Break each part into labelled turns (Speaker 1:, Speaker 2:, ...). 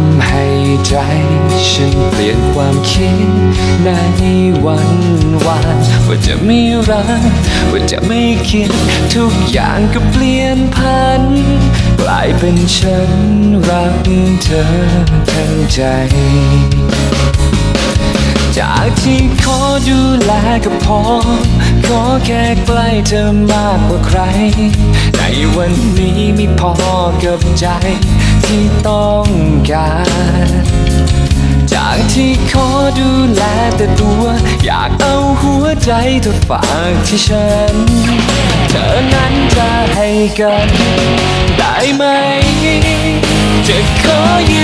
Speaker 1: ำให้ใจฉันเปลี่ยนความคิดในวันวานว่าจะไม่รักว่าจะไม่คิด ทุกอย่างก็เปลี่ยนพัน กลายเป็นฉันรักเธอทั้งใจ จากที่ขอดูแลก็พอ ขอแค่ใกล้เธอมากกว่าใคร ในวันนี้ไม่พอกับใจ ที่ต้องการ จากที่ขอดูแลแต่ตัว อยากเอาหัวใจเธอฝากที่ฉัน เธอนั้นจะให้กัน ได้ไหม จะขอยื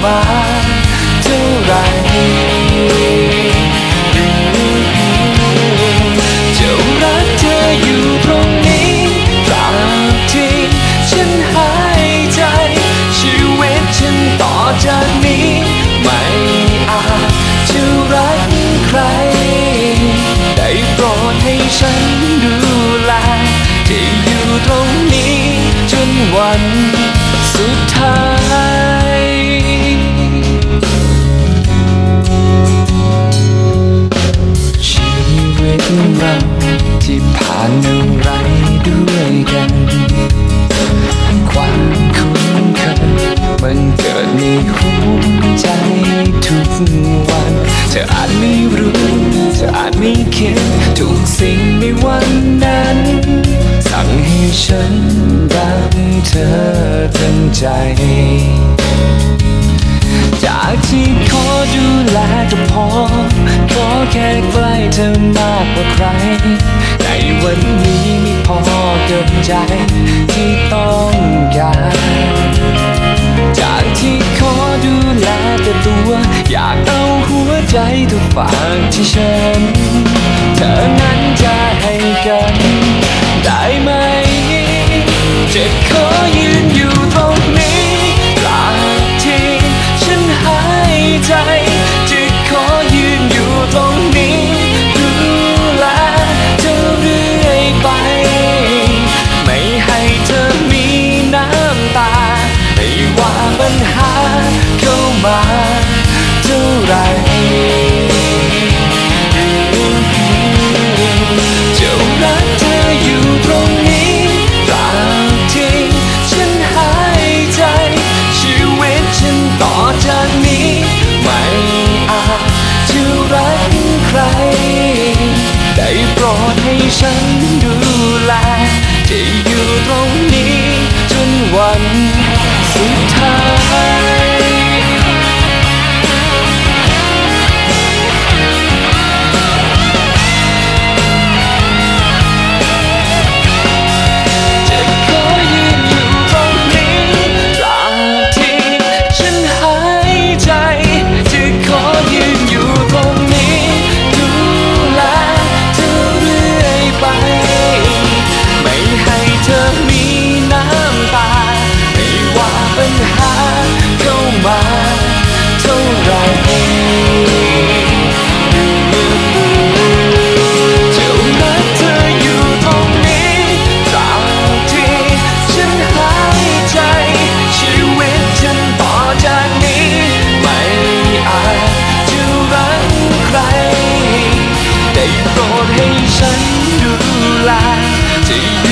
Speaker 1: เข้ามาเท่าไหรจะรักเธออยู่ตรงนี้ตราบที่ฉันหายใจ ชีวิตฉันต่อจากนี้ ไม่อาจจะรักใคร ได้โปรดให้ฉันดูแลที่อยู่ตรงนี้ จนวันสุดท้าย เราที่ผ่านอะไรด้วยกัน ความคุ้นเคยมันเกิดในหัวใจทุกวัน เธออาจไม่รู้ เธออาจไม่คิด ทุกสิ่งในวันนั้น สั่งให้ฉันรักเธอทั้งใจจากที่ขอดูแลก็พอ ขอแค่ เธอมากกว่าใคร ในวันนี้ม่พอเกับใจที่ต้องการ จากที่ขอดูแลแต่ตัว อยากเอาหัวใจเธอฝากที่ฉัน เธอนั้นจะให้กัน ได้ไหมจะขอยืนอยู่ อ see